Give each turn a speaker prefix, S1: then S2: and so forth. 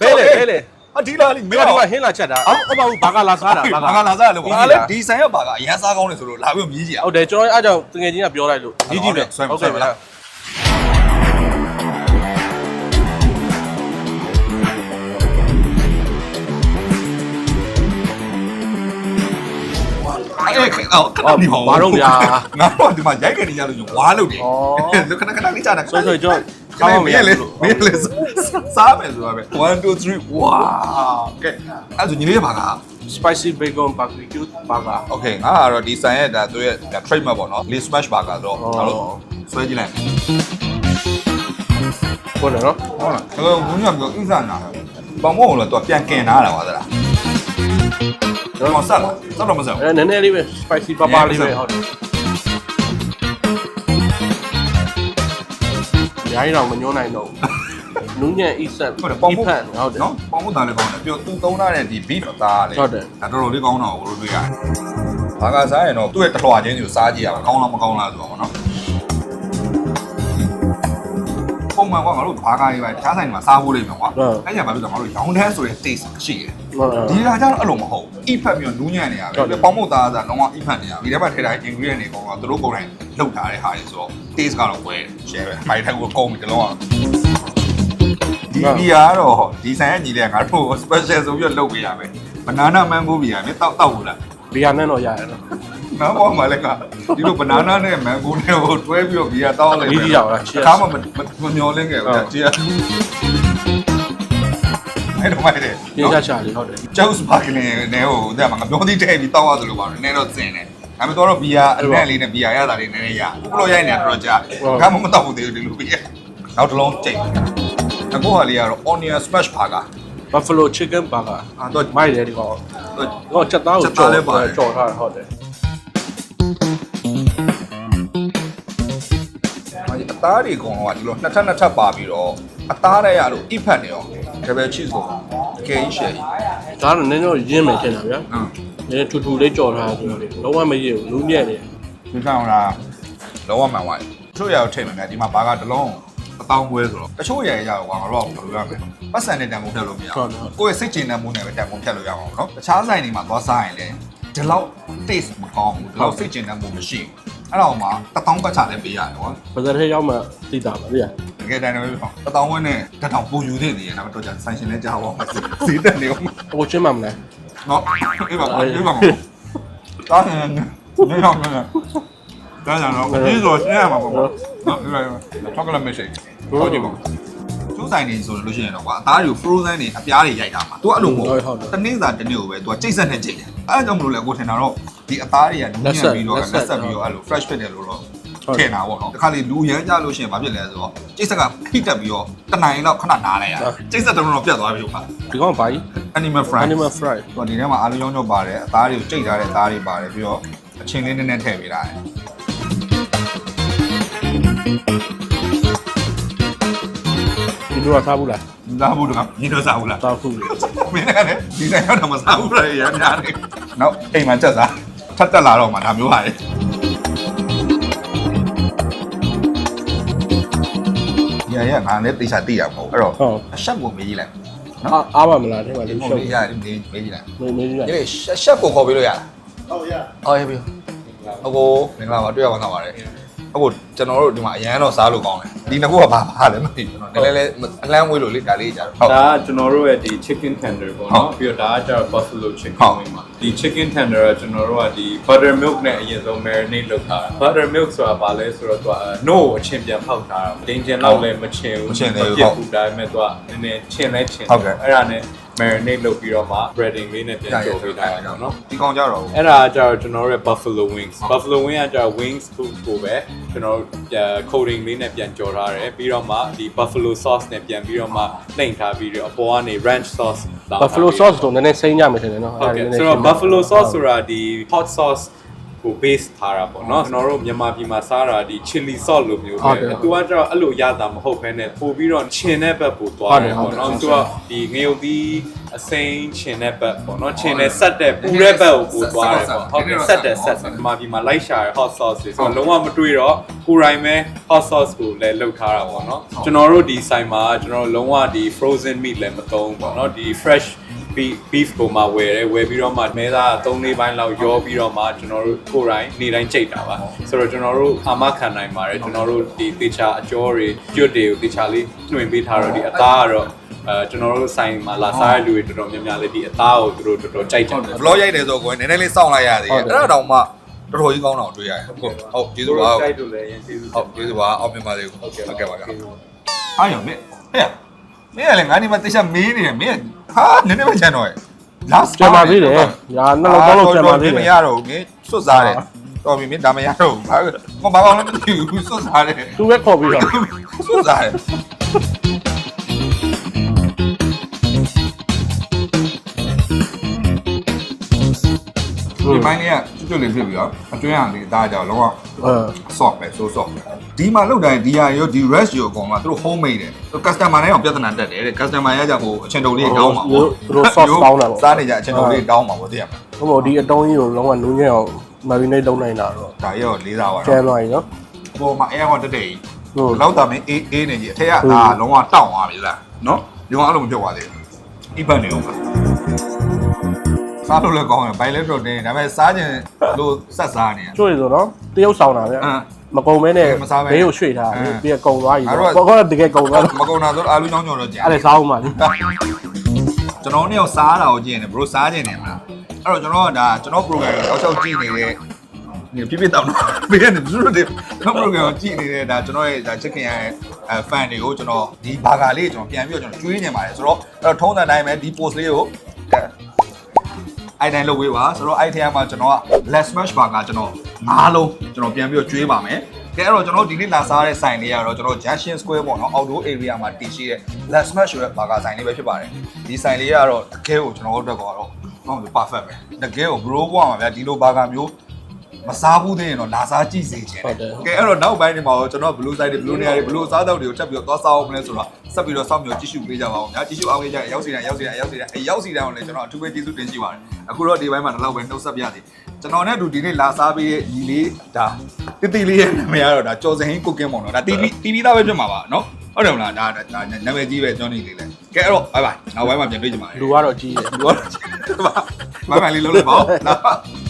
S1: ဘဲလေဘဲလေ
S2: အဒီလားလေမ
S1: မ
S2: င်း
S1: င်း
S2: က
S1: ကဟင်းလာချက်တာအော်အမဟုတ်ဘာကလာစားတာ
S2: ဘာ
S1: ဘာ
S2: က
S1: က
S2: လာစားလို့ငါလည်းဒီဆိုင်ရဘာကအရန်စားကောင်းနေဆိုလို့လာပြီးမြည်ကြည့်ရ
S1: ဟုတ်တယ်ကျွန်တော်အဲ့ကြောင့်တငယ်ချင်းကပြောလိုက်လို့ကြီးကြီးပဲ
S2: ဆွဲဆွဲမလား အဲ့ခအော်ခဏနေပါငါတို့ဒီမှာရိုက်ကနေကြလို့ဝါလို့တယ်ခဏခဏလေးကြာတာ
S1: ဆွဲဆွဲကျွန်
S2: ကောင်းမရလေမင်းလေစားမယ်ဆိုတာပဲ1 2 3 wow ကဲအဲ့ဒါညီလေးပါက
S1: spicy bacon barbecue burger
S2: okay ငါကတော့ဒီဆိုင်ရဲ့ဒါသူရဲ့ trademark ပေါ့နော် lee smash burger ဆိုတော့ငါတို့ဆွဲကြည့်လိုက်
S1: ဟုတ်တယ်နော်
S2: ဟုတ်လားအဲ့တော့ဘုန်းကြီးကဥစ္စာနာပေါ့မို့လို့တော့ပြန်กินတာလားပါသလားကျွန်တော်ဆက်လားဆက်တော့မဆက်ဘူး
S1: အဲနည်းနည်းလေးပဲ spicy ပါပါလေးပဲဟုတ်တယ် ရိုင်းတော့မညှိုးနိုင်တော့နူးညံ့ east
S2: ဟုတ်တယ်ပေါင်မ
S1: ဖတ်ဟုတ်တယ်
S2: နော်ပေါင်မသားလည်းကောင်းတယ်ပြီးတော့သူသုံးထားတဲ့ဒီ beef သားလည်း
S1: ဟုတ်တယ်
S2: ဒါတော်တော်လေးကောင်းတော့ကိုတို့တွေ့ရတယ်ဘာကစားရင်တော့သူ့ရဲ့တလွှာချင်းစီကိုစားကြည့်ရမှာကောင်းလားမကောင်းလားဆိုတော့ပေါ့နော်ပုံမှန်ကငါတို့ဘာကားတွေပဲတခြားဆိုင်တွေမှာစားဖို့လိမ့်မယ်ကွာအဲ့ညာဘာလို့လဲငါတို့ရောင်းတန်းဆိုတဲ့ taste ရှိတယ်
S1: ဟုတ်တယ်
S2: ဒီလာကြတော့အဲ့လိုမဟုတ်ဘူးအိဖတ်ပြီးတော့နူးညံ့နေရပဲပေါင်မုတ်သားသားလုံးဝအိဖတ်နေရဒီထဲမှာထည့်ထားတဲ့ ingredient တွေကောင်ကသူတို့ကိုယ်တိုင် လုပ်ထားတဲ့ဟာတွေဆိုတော့ taste ကတော့ဝဲရှယ်ပဲမိုက်ထက်ကိုကုန်ပြီတလုံးကဒီဘီယာကတော့ဒီဆိုင်ကညီလေးကငါတို့ special ဆိုပြီးတော့လုပ်ပေးရမယ် banana mango ဘီယာနဲ့တောက်တောက်ဘူးလား
S1: ဘီယာနဲ့တော့ရရတော့
S2: ငါဘောမှာလည်းကဒီလို banana နဲ့ mango နဲ့ဟိုတွဲပြီးတော့ဘီယာတောက်လိုက်
S1: ဒီကြီးရပါလား
S2: အခါမှမမျောလင်းခဲ့ဘူးကြည့်ရအဲ့တော့မိုက်တယ်
S1: ပြင်းချချလေးဟုတ်တယ်
S2: ကျောက်စပါကလင်နဲ့ဟိုတဲ့မှာငါပြောသေးတဲ့ပြီးတောက်ရသလိုပါနည်းနည်းတော့စင်တယ် ဒါပေမဲ့တော့ဘီယာအနက်လေးနဲ့ဘီယာရတာလေးနည်းနည်းရဘလို့ရိုက်နေတာတော့ကြာငါမမတောက်ဘူးသေးဘူးဒီလိုပြီးနောက်တစ်လုံးကြိတ်အခုဟာလေးကတော့ onion smash burger
S1: buffalo chicken burger
S2: အာတော့
S1: မိုက်တယ်ဒီကောင်တော့ချက်သားကိုကြော်ကြော်ထားတာဟုတ်တယ်
S2: အသားတွေအကုန်လုံးကဒီလိုနှစ်ထပ်နှစ်ထပ်ပါပြီးတော့အသားတွေရလို့အိဖတ်နေရော double cheese ကိုတကယ်ကြီးရှယ်ကြီး
S1: ဒါတော့နည်းနည်းတော့ရင်းမယ်ထင်တာဗျာ
S2: ဟမ်
S1: နည်းထူထူလေးကြော်ထားတာဆိုတော့လေလုံးဝမရဘူးလူညံ့နေ
S2: ဒီကောင်လားလောကမှန်ဝိုင်းတချို့ရအောင်ထည့်မယ်များဒီမှာဘာကတစ်လုံးအတောင်းပွဲဆိုတော့တချို့ရရကြတော့ကွာငါတို့ကဘယ်လိုရမလဲပတ်စံနဲ့တန်ဖိုးဖြတ်လို့မရဘူးကိုယ့်ရဲ့စိတ်ကျဉ်တဲ့မှုနဲ့ပဲတန်ဖိုးဖြတ်လို့ရအောင်နော်တခြားဆိုင်တွေမှာသွားစားရင်လည်းဒီလောက် taste မကောင်းဘူးဒီလောက်စိတ်ကျဉ်တဲ့မှုမရှိဘူးအဲ့တော့မှတထောင်ပတ်ချလည်းပေးရတယ်ကွာ
S1: ပဇာထဲရောက်မှသိတာပါဗျာ
S2: တကယ်တမ်းလည်းတထောင်ဝင်းနဲ့တထောင်ပူယူသေးတယ်ဒါပေမဲ့တော့ကြာဆိုင်ရှင်လည်းကြားအောင်ဈေးတက်နေအောင်
S1: ဟိုချင်းမှမလား
S2: နော်အေးပါအေးပါတားနေနေအောင်နေတားကြတော့ဒီဆိုရှင်းရမှာပေါ့နော်ဒီလိုချောကလက်မရှိဟုတ်ကြည့်ပါကျိုးဆိုင်နေဆိုလို့ရှိရင်တော့ကွာအသားတွေကို frozen တွေအပြားတွေရိုက်တာမှာ तू အဲ့လိုမဟုတ်တနေ့စာတစ်နေ့ကိုပဲ तू ကြိတ်ဆက်နဲ့ကြိတ်တယ်အဲ့ဒါကြောင့်မလို့လဲကိုထင်တာတော့ဒီအသားတွေကနူးညံ့ပြီးတော့လက်ဆက်ပြီးတော့အဲ့လို fresh ဖြစ်တယ်လို့တော့ ထင်တာပေါ့နော်တခါလေလူရမ်းကြလို့ရှိရင်ဘာဖြစ်လဲဆိုတော့ကြိတ်ဆက်ကဖိတက်ပြီးတော့တနိုင်လောက်ခဏနားလိုက်ရကြိတ်ဆက်တုံးတော့ပြတ်သွားပြီကွာ
S1: ဒီကောင်ဘာကြီး
S2: animal fry
S1: animal fry
S2: ဟိုဒီထဲမှာအာလူရောင်းတော့ပါတယ်အသားတွေကိုကြိတ်ထားတဲ့အသားတွေပါတယ်ပြီးတော့အချင်းလေးနည်းနည်းထည့်ပေးတာတယ်
S1: ဒီလိုစားဘူးလား
S2: စားဘူးတော့ညီတော့စားဘူးလား
S1: စားဘူးလေ
S2: မင်းလည်းဒီဆိုင်ရောက်တော့မစားဘူးလေရမ်းများတယ်နောက်အိမ်မှာချက်စားထပ်တက်လာတော့မှဒါမျိုးပါလေ ရရငါလည်းတိကျသိရမဟုတ်အဲ့တော့အဆက်ကိုမေးကြည့်လိုက်
S1: အားအားပါမလားထဲမှာလေး
S2: ဟုတ်
S1: ရှုပ်
S2: ပြီရတယ်မေးမေးကြည့်လိုက်
S1: နေနေရ
S2: ဒီလေရှက်ကိုခေါ်ပေးလို့ရလားဟုတ်ရဟုတ်ရပြီအကိုမင်္ဂလာပါတွေ့ရပါတော့ပါတယ်အခုကျွန်တော်တို့ဒီမှာအရန်တော့စားလို့ကောင်းတယ်ဒီနှစ်ခုကဘာပါလဲမသိဘူးကျွန်တော်နည်းနည်းလေးအလန်းဝေးလို့လေဒါလေးကြာတော့ဟုတ်
S3: ဒါကကျွန်တော်တို့ရဲ့ဒီ chicken tender ပေါ့
S2: ဟုတ်
S3: နော်ပြီးတော့ဒါကကျတော့ buffalo
S2: ဟုတ်
S3: chicken wing ပါဒီ chicken tender ကကျွန်တော်တို့ကဒီ butter milk နဲ့အရင်ဆုံး marinate လုပ်ထားတာ butter milk ဆိုတာဘာလဲဆိုတော့သူက no ကိုအချင်းပြန်ဖောက်ထားတာဒင်းကျင်လောက်လည်းမချင်းဘူး
S2: မချင်းသေးဘူး
S3: ပြတ်ဘူးဒါပေမဲ့သူကနည်းနည်းချင်းလဲချင်း
S2: ဟုတ်ကဲ့
S3: အဲ့ဒါနဲ့ marinate လုပ်ပြီးတော့မှ breading လေးနဲ့ပြန်ကြိုပေးထားတာနော်
S2: ဒီကောင်ကြတော့
S3: အဲ့ဒါကကျတော့ကျွန်တော်တို့ရဲ့ buffalo wings buffalo wing ကကျတော့ wings ကိုကိုပဲကျွန်တော်တို့ပြန် coating လေးနဲ့ပြန်ကြော်ထားတယ်ပြီးတော့မှဒီ buffalo sauce နဲ့ပြန်ပြီးတော့မှနှိမ်ထားပြီးတော့အပေါ်ကနေ ranch sauce လာထား
S1: buffalo sauce တော့နည်းနည်းစိမ့်ကြမယ်ထင်တယ်နော်
S3: ဟုတ်ကဲ့ဆိုတော့ buffalo sauce ဆိုတာဒီ hot sauce ကို base ထားတာပေါ့နော်ကျွန်တော်တို့မြန်မာပြည်မှာစားတာဒီ chili sauce လိုမျိုး
S1: ဟုတ်
S3: ပဲ
S1: တယ်
S3: သူကကျတော့အဲ့လိုရတာမဟုတ်ဘဲနဲ့ပို့ပြီးတော့ချင်တဲ့ဘက်ပို့သွားတယ်
S1: ဟု
S3: ပေါ့
S1: တ်တယ်
S3: နော်
S1: ဟုတ်တယ်
S3: သူကဒီငရုတ်သီးအစိမ်းချင်တဲ့ဘက်ပေါ့နော်ချင်တဲ့ဆက်တဲ့ပူတဲ့ဘက်ကိုပို့သွားတယ်ပေါ့ဟုတ်ကဲ့ဆက်တဲ့ဆက်တယ်မြန်မာပြည်မှာလိုက်ရှာရ hot sauce တွေဆိုတော့လုံးဝမတွေးတော့ကိုယ်တိုင်ပဲ hot sauce ကိုလည်းလုပ်ထားတာပေါ့နော်ကျွန်တော်တို့ဒီဆိုင်မှာကျွန်တော်တို့လုံးဝဒီ frozen meat လည်းမသုံးဘူးပေါ့နော်ဒီ fresh beef beef ကိုမှဝယ်တယ်ဝယ်ပြီးတော့မှမဲသား3လေးပိုင်းလောက်ရောပြီးတော့မှကျွန်တော်တို့ကိုယ်တိုင်နေတိုင်းကြိတ်တာပါဆိုတော့ကျွန်တော်တို့အာမခံနိုင်ပါတယ်ကျွန်တော်တို့ဒီတေချာအကျော်တွေကျွတ်တွေကိုတေချာလေးနှွင်ပေးထားတော့ဒီအသားကတော့အဲကျွန်တော်တို့ဆိုင်မှာလာစားတဲ့လူတွေတော်တော်များများလေးဒီအသားကိုသူတို့တော်တော်ကြိုက်ကြတယ်
S2: ဘလော့ရိုက်တယ်ဆိုကိုယ်နည်းနည်းလေးစောင့်လိုက်ရသေးတယ်အဲ့ဒါတောင်မှတော်တော်ကြီးကောင်းတော့တွေ့ရတယ်ဟုတ်ဟုတ်ကျေးဇူးပါဟုတ်
S3: ကြိုက်လို့လည်းရင်ကျေးဇူး
S2: ကျေးဇူးပါအောင်မြင်ပါစေဟုတ်ကဲ့ဟုတ်ကဲ့ပါဗျာ
S3: ကျေးဇူး
S2: အားရမင်းဟဲ့ မင်းကလည်းငါဒီမှာတေချာမေးနေတယ်မင်းဟာနည်းနည်းပဲချန်တော့ရဲ့လာ
S1: ကျန်ပါသေးတယ်ညာနှလုံးသားလုံးကျန်ပါသေးတ
S2: မ
S1: ယ်
S2: ရတော့ဘူးမင်းစွတ်စားတယ်တော်ပြီမင်းဒါမရတော့ဘူးဘာမဘာကောင်းလည်းမသိဘူးစွတ်စားတယ်
S1: သူပဲခေါ်ပြီးတော့
S2: စွတ်စားတယ်ဒီမိုင်းလေးကကျွတ်ကျွတ်လေးဖြစ်ပြီးတော့အတွင်း hàng လေးဒါကြောင့်လောက
S1: အဲ
S2: soft ပဲ so soft ဒီမှာလောက်တိုင်းဒီဟာရောဒီ rest ရောအကုန်မှာသူတို့ homemade တယ်သူ customer တိုင်းအောင်ပြဿနာတက်တယ်တဲ့ customer ရကြဟိုအချင်းတုံလေးတောင်းမှာ
S1: သူတို့ sauce တောင်းတာပေါ့
S2: စားနေကြအချင်းတုံလေးတောင်းမှာပေါ့သိရမလား
S1: ဟိုမို့ဒီအတုံးကြီးကိုလုံးဝနူးညံ့အောင် marinate လုပ်နိုင်တာတော့
S2: ဒါရောလေးစားပါ
S1: ကျန်
S2: တော့
S1: သွားပြီနော်
S2: ပေါ်မှာ air ကတက်တက်ကြီး
S1: ဟုတ်
S2: လောက်တာမင်းအေးအေးနေကြီးအထက်က
S1: ဟုတ်
S2: ဒါလုံးဝတောင့်သွားပြီလားနော်ဒီကောင်အဲ့လိုမပြောပါသေးဘူးဒီဘက်နေအောင်ပါစားလို့လည်းကောင်းတယ်ဘိုင်လက်တော့တင်းဒါပေမဲ့စားခြင်းလို့ဆက်စားနေရ
S1: ကျွေးဆိုတော့တရုပ်ဆောင်တာဗျ
S2: အမ်
S1: မကုံမဲနဲ့
S2: မစားဘဲ
S1: ဘေးကိုရွှေ့ထား
S2: အင်း
S1: ပြီးတော့ကုံသွားပြီ
S2: အဲ့တော့
S1: ပေါ့ကောတကယ်ကုံသွားတော့
S2: မကုံတာဆိုအာလူချောင်းချော်တော့ကြာ
S1: အဲ့ဒါစားအောင်ပါလေ
S2: ကျွန်တော်တို့ရောက်စားတာကိုကြည့်ရင်ဘရိုစားခြင်းနေမလားအဲ့တော့ကျွန်တော်ကဒါကျွန်တော် program ကိုတောက်လျှောက်ကြည့်နေတဲ့ဒီပြပြတောင်းတော့ဘေးကနေဘယ်လိုလဲကျွန်တော် program ကိုကြည့်နေတဲ့ဒါကျွန်တော်ရဲ့ဒါ chicken ရဲ့အဲ fan တွေကိုကျွန်တော်ဒီဘာဂါလေးကိုကျွန်တော်ပြန်ပြီးတော့ကျွန်တော်ကျွေးနေပါတယ်ဆိုတော့အဲ့တော့ထုံးတဲ့တိုင်းပဲဒီ post လေးကိုအဲ့တိုင်းလုပ်ပေးပါဆိုတော့အဲ့ထဲမှာကျွန်တော်က less smash burger ကျွန်တော် ၅လုံးကျွန်တော်ပြန်ပြီးတော့ကျွေးပါမယ်ကဲအဲ့တော့ကျွန်တော်ဒီနေ့လာစားတဲ့ဆိုင်လေးကတော့ကျွန်တော် Junction Square ပေါ့နော် outdoor area မှာတည်ရှိတဲ့ Let's Smash ဆိုတဲ့ burger ဆိုင်လေးပဲဖြစ်ပါတယ်ဒီဆိုင်လေးကတော့တကယ်ကိုကျွန်တော်တို့အတွက်ကတော့ဟုတ်ပြီ perfect ပဲတကယ်ကို bro ဘွားမှာဗျာဒီလို burger မျိုး မစားဘူးသေးရင်တော့လာစားကြည့်စေချင်
S1: ဟုတ်တယ်
S2: ကဲအဲ့တော့နောက်ပိုင်းဒီမှာတော့ကျွန်တော် blue side တွေ blue နေရာတွေ blue စားတော့တွေကိုချက်ပြီးတော့သွားစားအောင်မလဲဆိုတော့ဆက်ပြီးတော့စောင့်မျှော်ကြည့်ရှုပေးကြပါဦးညာကြည့်ရှုအောင်လေးကြရောက်စီတိုင်းရောက်စီတိုင်းရောက်စီတိုင်းအဲရောက်စီတိုင်းကိုလည်းကျွန်တော်အထူးပဲကျေးဇူးတင်ရှိပါတယ်အခုတော့ဒီဘက်မှာတော့လောက်ပဲနှုတ်ဆက်ပြစီကျွန်တော်နဲ့အတူဒီနေ့လာစားပေးတဲ့ညီလေးဒါတိတိလေးရဲ့နာမည်ကတော့ဒါကျော်စင်ဟင်းကုတ်ကင်းပေါ့နော်ဒါတီဗီတီဗီသားပဲဖြစ်မှာပါနော်ဟုတ်တယ်မလားဒါဒါနာမည်ကြီးပဲကျွန်တော်နေလေးလဲကဲအဲ့တော့ bye bye နောက်ပိုင်းမှာပြန်တွေ့ကြပါမယ်
S1: လူကတော့ကြီးတယ်
S2: လူကတော့ bye bye လေးလုံးလိုက်ပါဦး